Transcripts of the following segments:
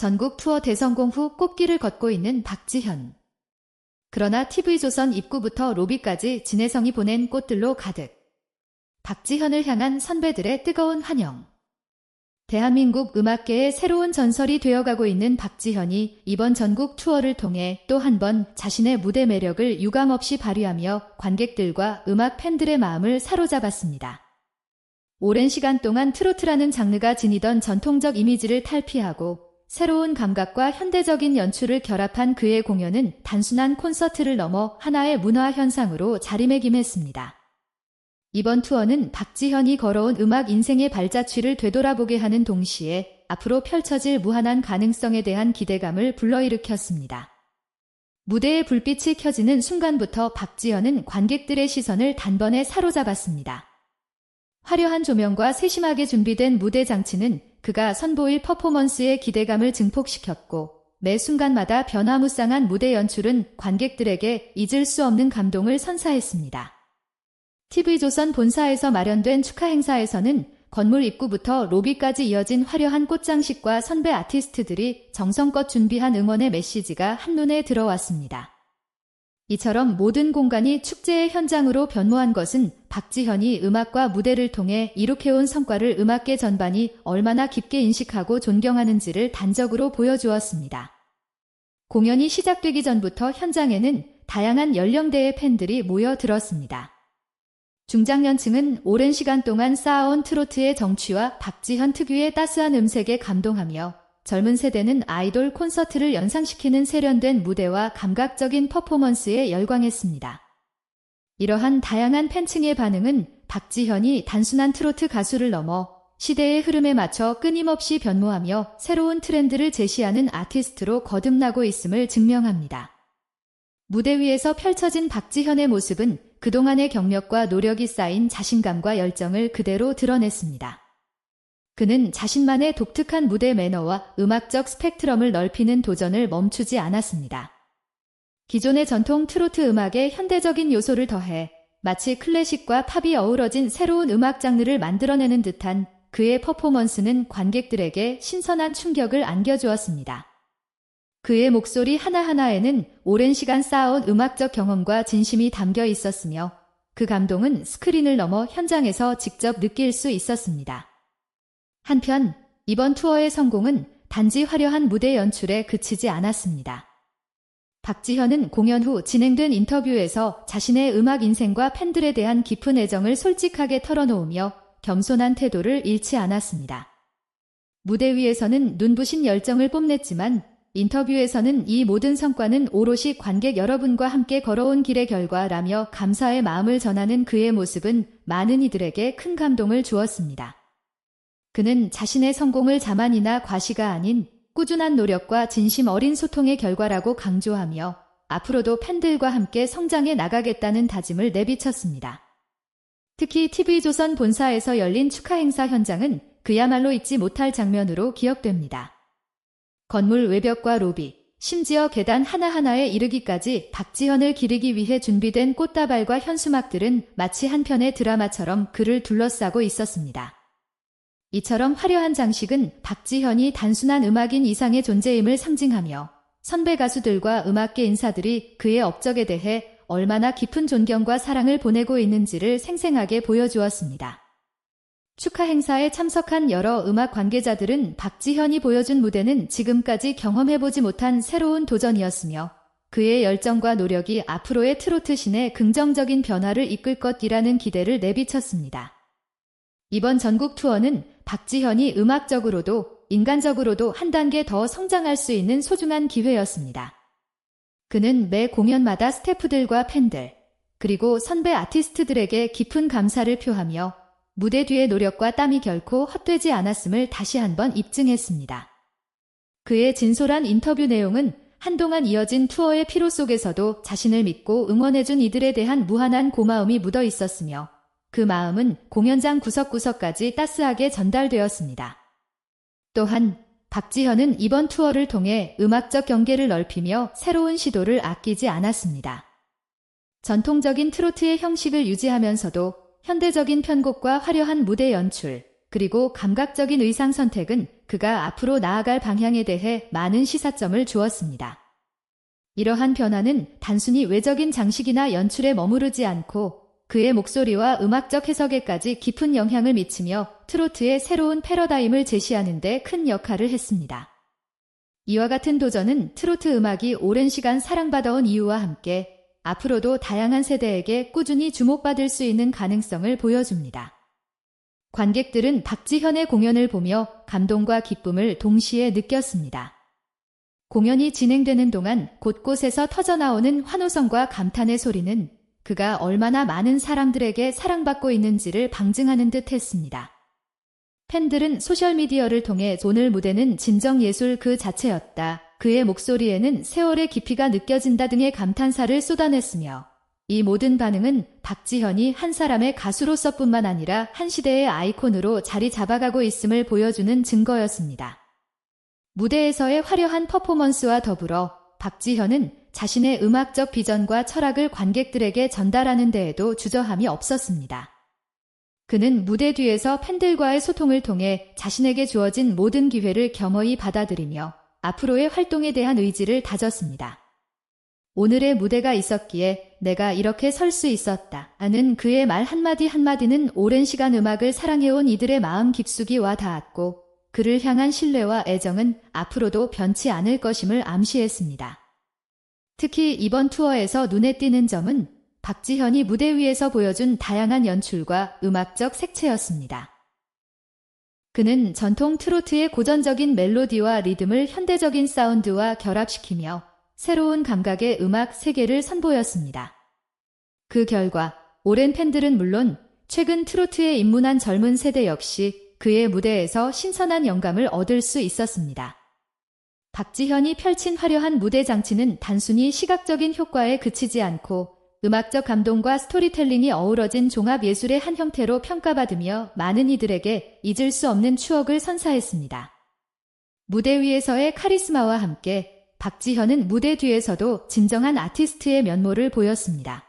전국 투어 대성공 후 꽃길을 걷고 있는 박지현. 그러나 TV조선 입구부터 로비까지 진혜성이 보낸 꽃들로 가득. 박지현을 향한 선배들의 뜨거운 환영. 대한민국 음악계의 새로운 전설이 되어가고 있는 박지현이 이번 전국 투어를 통해 또 한 번 자신의 무대 매력을 유감없이 발휘하며 관객들과 음악 팬들의 마음을 사로잡았습니다. 오랜 시간 동안 트로트라는 장르가 지니던 전통적 이미지를 탈피하고 새로운 감각과 현대적인 연출을 결합한 그의 공연은 단순한 콘서트를 넘어 하나의 문화 현상으로 자리매김했습니다. 이번 투어는 박지현이 걸어온 음악 인생의 발자취를 되돌아보게 하는 동시에 앞으로 펼쳐질 무한한 가능성에 대한 기대감을 불러일으켰습니다. 무대의 불빛이 켜지는 순간부터 박지현은 관객들의 시선을 단번에 사로잡았습니다. 화려한 조명과 세심하게 준비된 무대 장치는 그가 선보일 퍼포먼스의 기대감을 증폭시켰고 매 순간마다 변화무쌍한 무대 연출은 관객들에게 잊을 수 없는 감동을 선사했습니다. TV조선 본사에서 마련된 축하 행사에서는 건물 입구부터 로비까지 이어진 화려한 꽃장식과 선배 아티스트들이 정성껏 준비한 응원의 메시지가 한눈에 들어왔습니다. 이처럼 모든 공간이 축제의 현장으로 변모한 것은 박지현이 음악과 무대를 통해 이룩해온 성과를 음악계 전반이 얼마나 깊게 인식하고 존경하는지를 단적으로 보여주었습니다. 공연이 시작되기 전부터 현장에는 다양한 연령대의 팬들이 모여들었습니다. 중장년층은 오랜 시간 동안 쌓아온 트로트의 정취와 박지현 특유의 따스한 음색에 감동하며 젊은 세대는 아이돌 콘서트를 연상시키는 세련된 무대와 감각적인 퍼포먼스에 열광했습니다. 이러한 다양한 팬층의 반응은 박지현이 단순한 트로트 가수를 넘어 시대의 흐름에 맞춰 끊임없이 변모하며 새로운 트렌드를 제시하는 아티스트로 거듭나고 있음을 증명합니다. 무대 위에서 펼쳐진 박지현의 모습은 그동안의 경력과 노력이 쌓인 자신감과 열정을 그대로 드러냈습니다. 그는 자신만의 독특한 무대 매너와 음악적 스펙트럼을 넓히는 도전을 멈추지 않았습니다. 기존의 전통 트로트 음악에 현대적인 요소를 더해 마치 클래식과 팝이 어우러진 새로운 음악 장르를 만들어내는 듯한 그의 퍼포먼스는 관객들에게 신선한 충격을 안겨주었습니다. 그의 목소리 하나하나에는 오랜 시간 쌓아온 음악적 경험과 진심이 담겨 있었으며 그 감동은 스크린을 넘어 현장에서 직접 느낄 수 있었습니다. 한편 이번 투어의 성공은 단지 화려한 무대 연출에 그치지 않았습니다. 박지현은 공연 후 진행된 인터뷰에서 자신의 음악 인생과 팬들에 대한 깊은 애정을 솔직하게 털어놓으며 겸손한 태도를 잃지 않았습니다. 무대 위에서는 눈부신 열정을 뽐냈지만 인터뷰에서는 이 모든 성과는 오롯이 관객 여러분과 함께 걸어온 길의 결과라며 감사의 마음을 전하는 그의 모습은 많은 이들에게 큰 감동을 주었습니다. 그는 자신의 성공을 자만이나 과시가 아닌 꾸준한 노력과 진심 어린 소통의 결과라고 강조하며 앞으로도 팬들과 함께 성장해 나가겠다는 다짐을 내비쳤습니다. 특히 TV조선 본사에서 열린 축하 행사 현장은 그야말로 잊지 못할 장면으로 기억됩니다. 건물 외벽과 로비, 심지어 계단 하나하나에 이르기까지 박지현을 기리기 위해 준비된 꽃다발과 현수막들은 마치 한 편의 드라마처럼 그를 둘러싸고 있었습니다. 이처럼 화려한 장식은 박지현이 단순한 음악인 이상의 존재임을 상징하며 선배 가수들과 음악계 인사들이 그의 업적에 대해 얼마나 깊은 존경과 사랑을 보내고 있는지를 생생하게 보여주었습니다. 축하 행사에 참석한 여러 음악 관계자들은 박지현이 보여준 무대는 지금까지 경험해보지 못한 새로운 도전이었으며 그의 열정과 노력이 앞으로의 트로트 신의 긍정적인 변화를 이끌 것이라는 기대를 내비쳤습니다. 이번 전국 투어는 박지현이 음악적으로도 인간적으로도 한 단계 더 성장할 수 있는 소중한 기회였습니다. 그는 매 공연마다 스태프들과 팬들, 그리고 선배 아티스트들에게 깊은 감사를 표하며 무대 뒤의 노력과 땀이 결코 헛되지 않았음을 다시 한번 입증했습니다. 그의 진솔한 인터뷰 내용은 한동안 이어진 투어의 피로 속에서도 자신을 믿고 응원해준 이들에 대한 무한한 고마움이 묻어 있었으며 그 마음은 공연장 구석구석까지 따스하게 전달되었습니다. 또한 박지현은 이번 투어를 통해 음악적 경계를 넓히며 새로운 시도를 아끼지 않았습니다. 전통적인 트로트의 형식을 유지하면서도 현대적인 편곡과 화려한 무대 연출, 그리고 감각적인 의상 선택은 그가 앞으로 나아갈 방향에 대해 많은 시사점을 주었습니다. 이러한 변화는 단순히 외적인 장식이나 연출에 머무르지 않고 그의 목소리와 음악적 해석에까지 깊은 영향을 미치며 트로트의 새로운 패러다임을 제시하는 데 큰 역할을 했습니다. 이와 같은 도전은 트로트 음악이 오랜 시간 사랑받아온 이유와 함께 앞으로도 다양한 세대에게 꾸준히 주목받을 수 있는 가능성을 보여줍니다. 관객들은 박지현의 공연을 보며 감동과 기쁨을 동시에 느꼈습니다. 공연이 진행되는 동안 곳곳에서 터져나오는 환호성과 감탄의 소리는 그가 얼마나 많은 사람들에게 사랑받고 있는지를 방증하는 듯 했습니다. 팬들은 소셜미디어를 통해 오늘 무대는 진정 예술 그 자체였다. 그의 목소리에는 세월의 깊이가 느껴진다 등의 감탄사를 쏟아냈으며 이 모든 반응은 박지현이 한 사람의 가수로서뿐만 아니라 한 시대의 아이콘으로 자리 잡아가고 있음을 보여주는 증거였습니다. 무대에서의 화려한 퍼포먼스와 더불어 박지현은 자신의 음악적 비전과 철학을 관객들에게 전달하는 데에도 주저함이 없었습니다. 그는 무대 뒤에서 팬들과의 소통을 통해 자신에게 주어진 모든 기회를 겸허히 받아들이며 앞으로의 활동에 대한 의지를 다졌습니다. 오늘의 무대가 있었기에 내가 이렇게 설 수 있었다. 하는 그의 말 한마디 한마디는 오랜 시간 음악을 사랑해온 이들의 마음 깊숙이 와 닿았고 그를 향한 신뢰와 애정은 앞으로도 변치 않을 것임을 암시했습니다. 특히 이번 투어에서 눈에 띄는 점은 박지현이 무대 위에서 보여준 다양한 연출과 음악적 색채였습니다. 그는 전통 트로트의 고전적인 멜로디와 리듬을 현대적인 사운드와 결합시키며 새로운 감각의 음악 세계를 선보였습니다. 그 결과 오랜 팬들은 물론 최근 트로트에 입문한 젊은 세대 역시 그의 무대에서 신선한 영감을 얻을 수 있었습니다. 박지현이 펼친 화려한 무대 장치는 단순히 시각적인 효과에 그치지 않고 음악적 감동과 스토리텔링이 어우러진 종합 예술의 한 형태로 평가받으며 많은 이들에게 잊을 수 없는 추억을 선사했습니다. 무대 위에서의 카리스마와 함께 박지현은 무대 뒤에서도 진정한 아티스트의 면모를 보였습니다.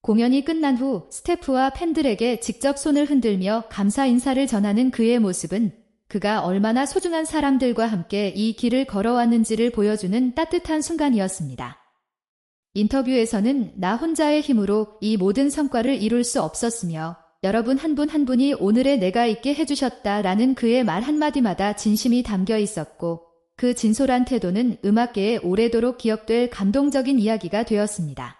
공연이 끝난 후 스태프와 팬들에게 직접 손을 흔들며 감사 인사를 전하는 그의 모습은 그가 얼마나 소중한 사람들과 함께 이 길을 걸어왔는지를 보여주는 따뜻한 순간이었습니다. 인터뷰에서는 나 혼자의 힘으로 이 모든 성과를 이룰 수 없었으며 여러분 한분한 분이 오늘의 내가 있게 해주셨다라는 그의 말 한마디마다 진심이 담겨 있었고 그 진솔한 태도는 음악계에 오래도록 기억될 감동적인 이야기가 되었습니다.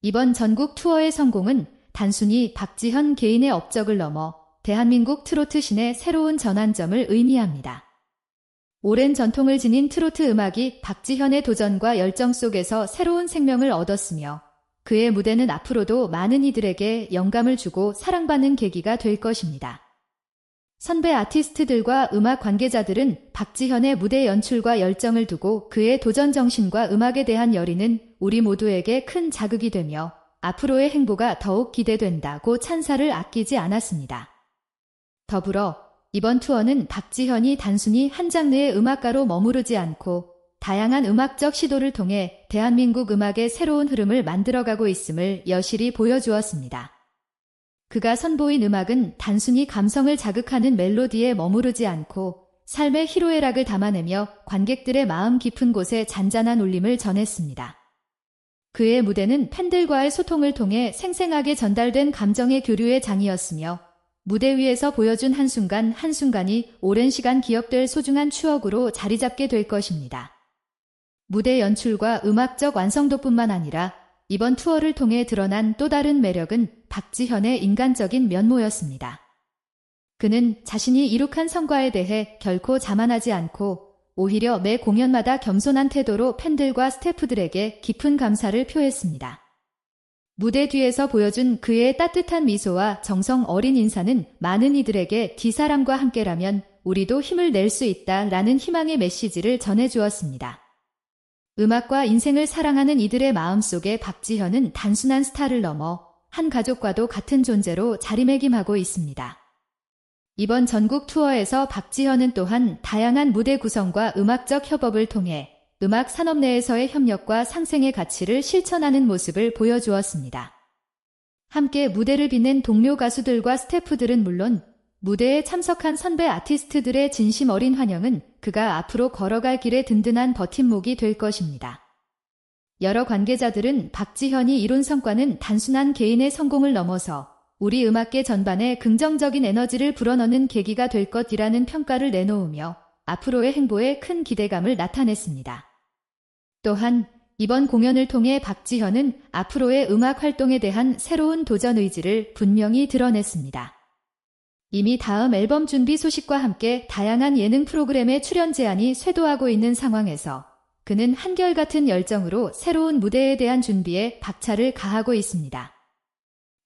이번 전국 투어의 성공은 단순히 박지현 개인의 업적을 넘어 대한민국 트로트 신의 새로운 전환점을 의미합니다. 오랜 전통을 지닌 트로트 음악이 박지현의 도전과 열정 속에서 새로운 생명을 얻었으며 그의 무대는 앞으로도 많은 이들에게 영감을 주고 사랑받는 계기가 될 것입니다. 선배 아티스트들과 음악 관계자들은 박지현의 무대 연출과 열정을 두고 그의 도전 정신과 음악에 대한 열의는 우리 모두에게 큰 자극이 되며 앞으로의 행보가 더욱 기대된다고 찬사를 아끼지 않았습니다. 더불어 이번 투어는 박지현이 단순히 한 장르의 음악가로 머무르지 않고 다양한 음악적 시도를 통해 대한민국 음악의 새로운 흐름을 만들어가고 있음을 여실히 보여주었습니다. 그가 선보인 음악은 단순히 감성을 자극하는 멜로디에 머무르지 않고 삶의 희로애락을 담아내며 관객들의 마음 깊은 곳에 잔잔한 울림을 전했습니다. 그의 무대는 팬들과의 소통을 통해 생생하게 전달된 감정의 교류의 장이었으며 무대 위에서 보여준 한순간 한순간이 오랜 시간 기억될 소중한 추억으로 자리 잡게 될 것입니다. 무대 연출과 음악적 완성도뿐만 아니라 이번 투어를 통해 드러난 또 다른 매력은 박지현의 인간적인 면모였습니다. 그는 자신이 이룩한 성과에 대해 결코 자만하지 않고 오히려 매 공연마다 겸손한 태도로 팬들과 스태프들에게 깊은 감사를 표했습니다. 무대 뒤에서 보여준 그의 따뜻한 미소와 정성 어린 인사는 많은 이들에게 뒤사람과 함께라면 우리도 힘을 낼 수 있다 라는 희망의 메시지를 전해주었습니다. 음악과 인생을 사랑하는 이들의 마음속에 박지현은 단순한 스타를 넘어 한 가족과도 같은 존재로 자리매김하고 있습니다. 이번 전국 투어에서 박지현은 또한 다양한 무대 구성과 음악적 협업을 통해 음악 산업 내에서의 협력과 상생의 가치를 실천하는 모습을 보여주었습니다. 함께 무대를 빛낸 동료 가수들과 스태프들은 물론 무대에 참석한 선배 아티스트들의 진심 어린 환영은 그가 앞으로 걸어갈 길에 든든한 버팀목이 될 것입니다. 여러 관계자들은 박지현이 이룬 성과는 단순한 개인의 성공을 넘어서 우리 음악계 전반에 긍정적인 에너지를 불어넣는 계기가 될 것이라는 평가를 내놓으며 앞으로의 행보에 큰 기대감을 나타냈습니다. 또한 이번 공연을 통해 박지현은 앞으로의 음악 활동에 대한 새로운 도전 의지를 분명히 드러냈습니다. 이미 다음 앨범 준비 소식과 함께 다양한 예능 프로그램에 출연 제안이 쇄도하고 있는 상황에서 그는 한결같은 열정으로 새로운 무대에 대한 준비에 박차를 가하고 있습니다.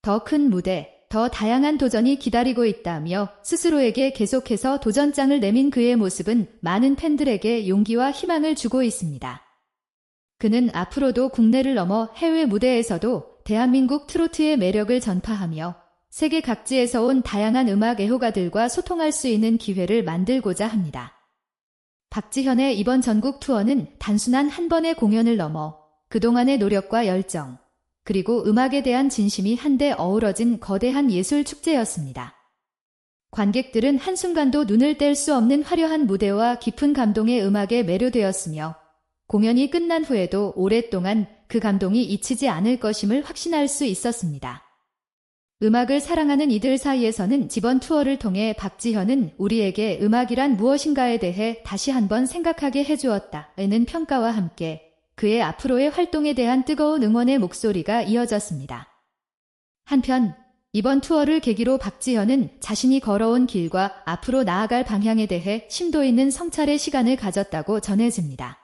더 큰 무대, 더 다양한 도전이 기다리고 있다며 스스로에게 계속해서 도전장을 내민 그의 모습은 많은 팬들에게 용기와 희망을 주고 있습니다. 그는 앞으로도 국내를 넘어 해외 무대에서도 대한민국 트로트의 매력을 전파하며 세계 각지에서 온 다양한 음악 애호가들과 소통할 수 있는 기회를 만들고자 합니다. 박지현의 이번 전국 투어는 단순한 한 번의 공연을 넘어 그동안의 노력과 열정, 그리고 음악에 대한 진심이 한데 어우러진 거대한 예술 축제였습니다. 관객들은 한순간도 눈을 뗄 수 없는 화려한 무대와 깊은 감동의 음악에 매료되었으며 공연이 끝난 후에도 오랫동안 그 감동이 잊히지 않을 것임을 확신할 수 있었습니다. 음악을 사랑하는 이들 사이에서는 지번 투어를 통해 박지현은 우리에게 음악이란 무엇인가에 대해 다시 한번 생각하게 해주었다는 평가와 함께 그의 앞으로의 활동에 대한 뜨거운 응원의 목소리가 이어졌습니다. 한편 이번 투어를 계기로 박지현은 자신이 걸어온 길과 앞으로 나아갈 방향에 대해 심도 있는 성찰의 시간을 가졌다고 전해집니다.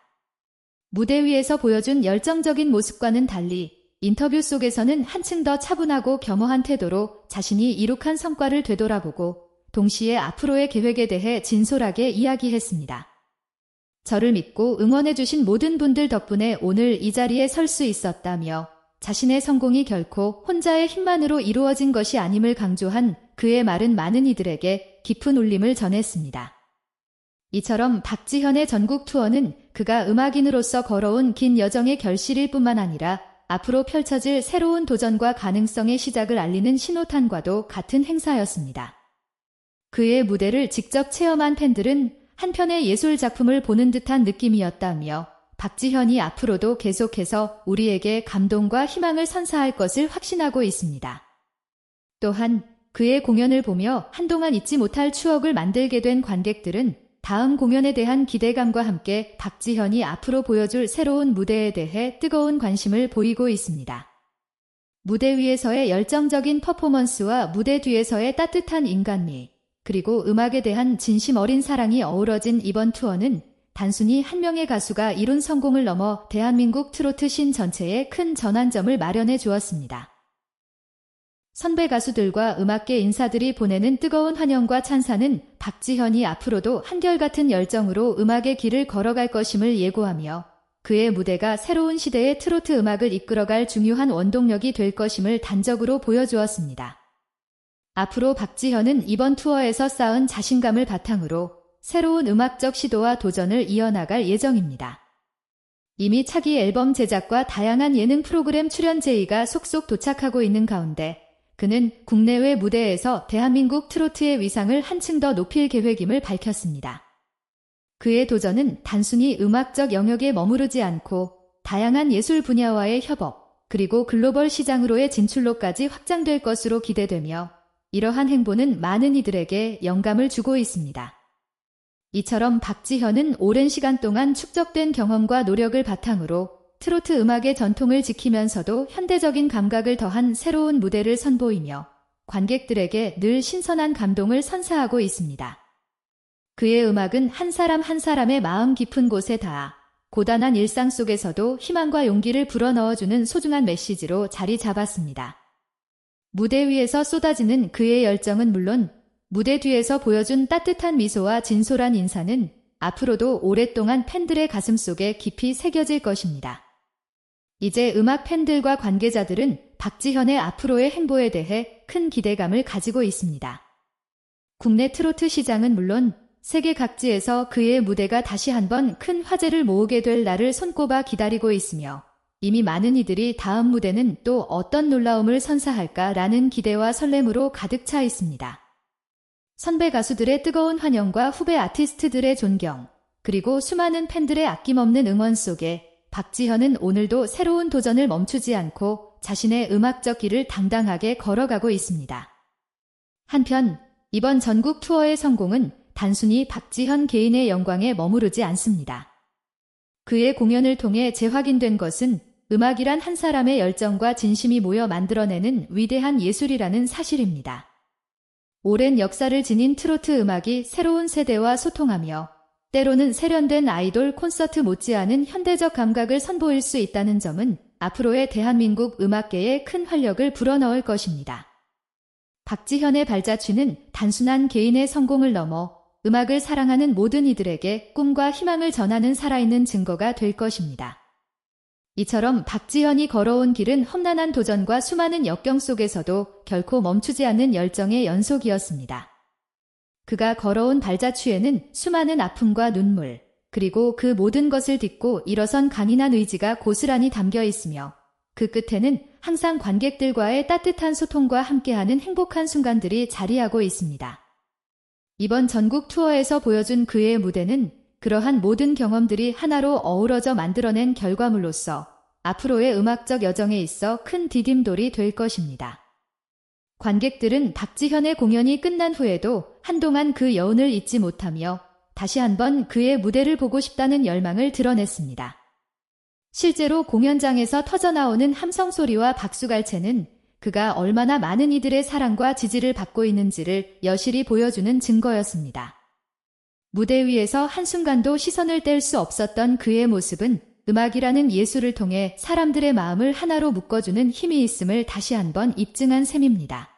무대 위에서 보여준 열정적인 모습과는 달리 인터뷰 속에서는 한층 더 차분하고 겸허한 태도로 자신이 이룩한 성과를 되돌아보고 동시에 앞으로의 계획에 대해 진솔하게 이야기했습니다. 저를 믿고 응원해주신 모든 분들 덕분에 오늘 이 자리에 설 수 있었다며 자신의 성공이 결코 혼자의 힘만으로 이루어진 것이 아님을 강조한 그의 말은 많은 이들에게 깊은 울림을 전했습니다. 이처럼 박지현의 전국 투어는 그가 음악인으로서 걸어온 긴 여정의 결실일 뿐만 아니라 앞으로 펼쳐질 새로운 도전과 가능성의 시작을 알리는 신호탄과도 같은 행사였습니다. 그의 무대를 직접 체험한 팬들은 한편의 예술 작품을 보는 듯한 느낌이었다며 박지현이 앞으로도 계속해서 우리에게 감동과 희망을 선사할 것을 확신하고 있습니다. 또한 그의 공연을 보며 한동안 잊지 못할 추억을 만들게 된 관객들은 다음 공연에 대한 기대감과 함께 박지현이 앞으로 보여줄 새로운 무대에 대해 뜨거운 관심을 보이고 있습니다. 무대 위에서의 열정적인 퍼포먼스와 무대 뒤에서의 따뜻한 인간미, 그리고 음악에 대한 진심 어린 사랑이 어우러진 이번 투어는 단순히 한 명의 가수가 이룬 성공을 넘어 대한민국 트로트 신 전체에 큰 전환점을 마련해 주었습니다. 선배 가수들과 음악계 인사들이 보내는 뜨거운 환영과 찬사는 박지현이 앞으로도 한결같은 열정으로 음악의 길을 걸어갈 것임을 예고하며 그의 무대가 새로운 시대의 트로트 음악을 이끌어갈 중요한 원동력이 될 것임을 단적으로 보여주었습니다. 앞으로 박지현은 이번 투어에서 쌓은 자신감을 바탕으로 새로운 음악적 시도와 도전을 이어나갈 예정입니다. 이미 차기 앨범 제작과 다양한 예능 프로그램 출연 제의가 속속 도착하고 있는 가운데 그는 국내외 무대에서 대한민국 트로트의 위상을 한층 더 높일 계획임을 밝혔습니다. 그의 도전은 단순히 음악적 영역에 머무르지 않고 다양한 예술 분야와의 협업, 그리고 글로벌 시장으로의 진출로까지 확장될 것으로 기대되며 이러한 행보는 많은 이들에게 영감을 주고 있습니다. 이처럼 박지현은 오랜 시간 동안 축적된 경험과 노력을 바탕으로 트로트 음악의 전통을 지키면서도 현대적인 감각을 더한 새로운 무대를 선보이며 관객들에게 늘 신선한 감동을 선사하고 있습니다. 그의 음악은 한 사람 한 사람의 마음 깊은 곳에 닿아 고단한 일상 속에서도 희망과 용기를 불어넣어주는 소중한 메시지로 자리 잡았습니다. 무대 위에서 쏟아지는 그의 열정은 물론 무대 뒤에서 보여준 따뜻한 미소와 진솔한 인사는 앞으로도 오랫동안 팬들의 가슴 속에 깊이 새겨질 것입니다. 이제 음악 팬들과 관계자들은 박지현의 앞으로의 행보에 대해 큰 기대감을 가지고 있습니다. 국내 트로트 시장은 물론 세계 각지에서 그의 무대가 다시 한번 큰 화제를 모으게 될 날을 손꼽아 기다리고 있으며 이미 많은 이들이 다음 무대는 또 어떤 놀라움을 선사할까라는 기대와 설렘으로 가득 차 있습니다. 선배 가수들의 뜨거운 환영과 후배 아티스트들의 존경, 그리고 수많은 팬들의 아낌없는 응원 속에 박지현은 오늘도 새로운 도전을 멈추지 않고 자신의 음악적 길을 당당하게 걸어가고 있습니다. 한편 이번 전국 투어의 성공은 단순히 박지현 개인의 영광에 머무르지 않습니다. 그의 공연을 통해 재확인된 것은 음악이란 한 사람의 열정과 진심이 모여 만들어내는 위대한 예술이라는 사실입니다. 오랜 역사를 지닌 트로트 음악이 새로운 세대와 소통하며 때로는 세련된 아이돌 콘서트 못지않은 현대적 감각을 선보일 수 있다는 점은 앞으로의 대한민국 음악계에 큰 활력을 불어넣을 것입니다. 박지현의 발자취는 단순한 개인의 성공을 넘어 음악을 사랑하는 모든 이들에게 꿈과 희망을 전하는 살아있는 증거가 될 것입니다. 이처럼 박지현이 걸어온 길은 험난한 도전과 수많은 역경 속에서도 결코 멈추지 않는 열정의 연속이었습니다. 그가 걸어온 발자취에는 수많은 아픔과 눈물, 그리고 그 모든 것을 딛고 일어선 강인한 의지가 고스란히 담겨 있으며 그 끝에는 항상 관객들과의 따뜻한 소통과 함께하는 행복한 순간들이 자리하고 있습니다. 이번 전국 투어에서 보여준 그의 무대는 그러한 모든 경험들이 하나로 어우러져 만들어낸 결과물로서 앞으로의 음악적 여정에 있어 큰 디딤돌이 될 것입니다. 관객들은 박지현의 공연이 끝난 후에도 한동안 그 여운을 잊지 못하며 다시 한번 그의 무대를 보고 싶다는 열망을 드러냈습니다. 실제로 공연장에서 터져나오는 함성 소리와 박수갈채는 그가 얼마나 많은 이들의 사랑과 지지를 받고 있는지를 여실히 보여주는 증거였습니다. 무대 위에서 한순간도 시선을 뗄 수 없었던 그의 모습은 음악이라는 예술을 통해 사람들의 마음을 하나로 묶어주는 힘이 있음을 다시 한번 입증한 셈입니다.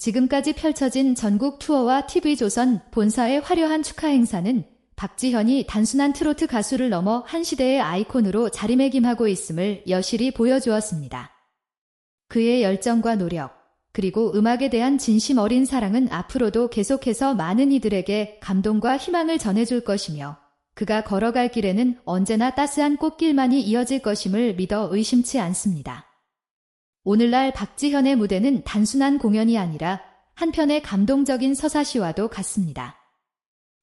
지금까지 펼쳐진 전국 투어와 TV조선 본사의 화려한 축하 행사는 박지현이 단순한 트로트 가수를 넘어 한 시대의 아이콘으로 자리매김하고 있음을 여실히 보여주었습니다. 그의 열정과 노력, 그리고 음악에 대한 진심 어린 사랑은 앞으로도 계속해서 많은 이들에게 감동과 희망을 전해줄 것이며 그가 걸어갈 길에는 언제나 따스한 꽃길만이 이어질 것임을 믿어 의심치 않습니다. 오늘날 박지현의 무대는 단순한 공연이 아니라 한편의 감동적인 서사시와도 같습니다.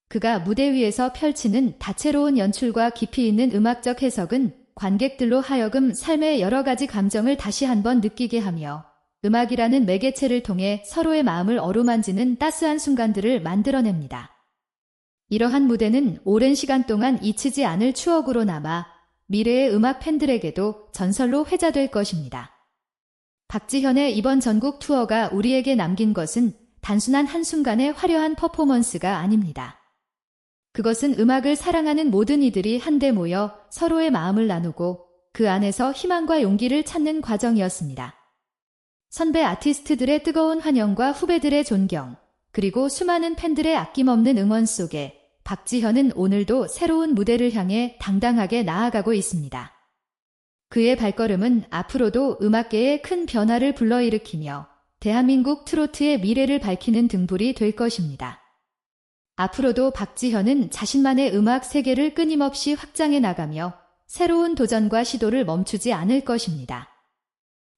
그가 무대 위에서 펼치는 다채로운 연출과 깊이 있는 음악적 해석은 관객들로 하여금 삶의 여러 가지 감정을 다시 한번 느끼게 하며 음악이라는 매개체를 통해 서로의 마음을 어루만지는 따스한 순간들을 만들어냅니다. 이러한 무대는 오랜 시간 동안 잊히지 않을 추억으로 남아 미래의 음악 팬들에게도 전설로 회자될 것입니다. 박지현의 이번 전국 투어가 우리에게 남긴 것은 단순한 한순간의 화려한 퍼포먼스가 아닙니다. 그것은 음악을 사랑하는 모든 이들이 한데 모여 서로의 마음을 나누고 그 안에서 희망과 용기를 찾는 과정이었습니다. 선배 아티스트들의 뜨거운 환영과 후배들의 존경, 그리고 수많은 팬들의 아낌없는 응원 속에 박지현은 오늘도 새로운 무대를 향해 당당하게 나아가고 있습니다. 그의 발걸음은 앞으로도 음악계에 큰 변화를 불러일으키며 대한민국 트로트의 미래를 밝히는 등불이 될 것입니다. 앞으로도 박지현은 자신만의 음악 세계를 끊임없이 확장해 나가며 새로운 도전과 시도를 멈추지 않을 것입니다.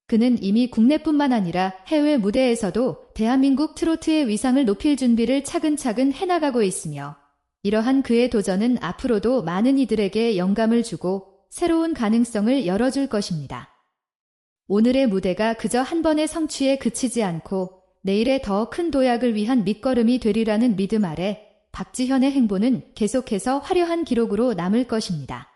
그는 이미 국내뿐만 아니라 해외 무대에서도 대한민국 트로트의 위상을 높일 준비를 차근차근 해나가고 있으며 이러한 그의 도전은 앞으로도 많은 이들에게 영감을 주고 새로운 가능성을 열어줄 것입니다. 오늘의 무대가 그저 한 번의 성취에 그치지 않고 내일의 더 큰 도약을 위한 밑거름이 되리라는 믿음 아래 박지현의 행보는 계속해서 화려한 기록으로 남을 것입니다.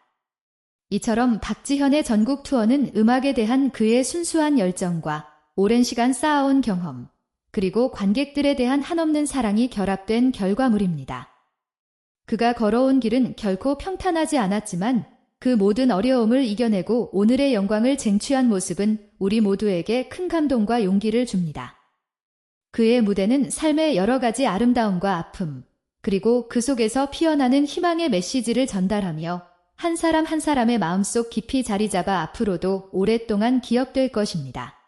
이처럼 박지현의 전국 투어는 음악에 대한 그의 순수한 열정과 오랜 시간 쌓아온 경험, 그리고 관객들에 대한 한없는 사랑이 결합된 결과물입니다. 그가 걸어온 길은 결코 평탄하지 않았지만 그 모든 어려움을 이겨내고 오늘의 영광을 쟁취한 모습은 우리 모두에게 큰 감동과 용기를 줍니다. 그의 무대는 삶의 여러 가지 아름다움과 아픔, 그리고 그 속에서 피어나는 희망의 메시지를 전달하며 한 사람 한 사람의 마음속 깊이 자리 잡아 앞으로도 오랫동안 기억될 것입니다.